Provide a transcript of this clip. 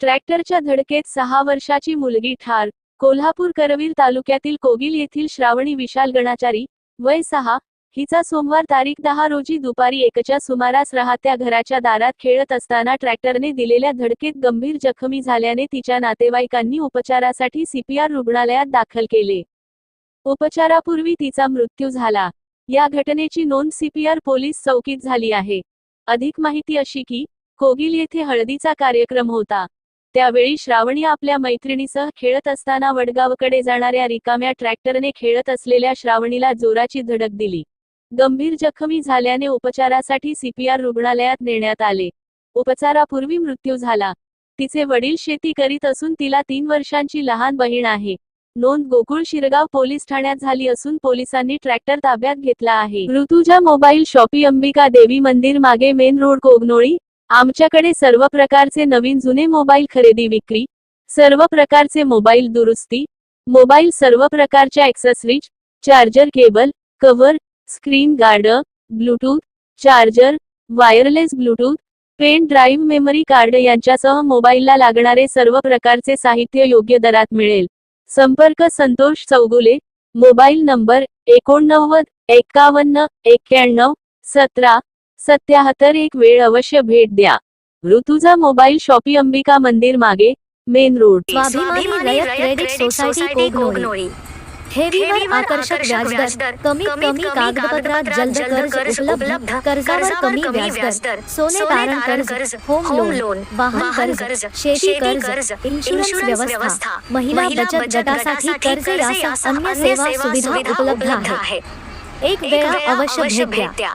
ट्रॅक्टरच्या धडकेत सहा वर्षाची मुलगी ठार. कोल्हापूर करवीर तालुक्यातील कोगिल येथील श्रावणी विशाल गणाचारी वय सहा हिचा सोमवार तारीख दहा रोजी दुपारी एकच्या सुमारास राहत्या घराच्या दारात खेळत असताना ट्रॅक्टरने दिलेल्या धडकेत गंभीर जखमी झाल्याने तिच्या नातेवाईकांनी उपचारासाठी सीपीआर रुग्णालयात दाखल केले. उपचारापूर्वी तिचा मृत्यू झाला. या घटनेची नोंद सीपीआर पोलीस चौकीत झाली आहे. अधिक माहिती अशी की कोगिल येथे हळदीचा कार्यक्रम होता. त्यावेळी श्रावणी आपल्या मैत्रिणीसह खेळत असताना वडगावकडे जाणाऱ्या रिकाम्या ट्रॅक्टरने खेळत असलेल्या श्रावणीला जोराची धडक दिली. गंभीर जखमी झाल्याने उपचारासाठी सीपीआर रुग्णालयात नेण्यात आले. उपचारापूर्वी मृत्यू झाला. तिचे वडील शेती करीत असून तिला तीन वर्षांची लहान बहीण आहे. नोंद गोकुळ शिरगाव पोलीस ठाण्यात झाली असून पोलिसांनी ट्रॅक्टर ताब्यात घेतला आहे. ऋतुजा मोबाईल शॉपी अंबिका देवी मंदिर मागे मेन रोड कोगनोळी आमच्याकडे सर्व प्रकारचे नवीन जुने मोबाईल खरेदी विक्री सर्व प्रकारचे मोबाईल दुरुस्ती मोबाईल सर्व प्रकारच्या accessories charger cable cover screen guard Bluetooth charger wireless Bluetooth pen drive memory card यांच्यासह मोबाईलला लागणारे सर्व प्रकारचे साहित्य योग्य दरात मिळेल. संपर्क संतोष चौगुले मोबाईल नंबर एकोणनव्वद एक्कावन्न एक्क्याण्णव सतरा सत्याहत्तर एक वेळ अवश्य भेट द्या. ऋतुजा मोबाईल शॉपी अंबिका मंदिर मागे मेन रोड. स्वाभिमानी रयत क्रेडिट सोसायटी कोगनोळी. ठेवीवर आकर्षक व्याजदर. कमीत कमी कागदपत्रात जलद कर्ज उपलब्ध. कर्जावर कमी व्याजदर. सोने तारण कर्ज होम लोन वाहन कर्ज शेती कर्ज इन्शुरन्स व्यवस्था. महिला बचत गटासाठी कर्ज यासह अन्य सेवा सुविधा उपलब्ध आहे. एक वेळा अवश्य भेट द्या.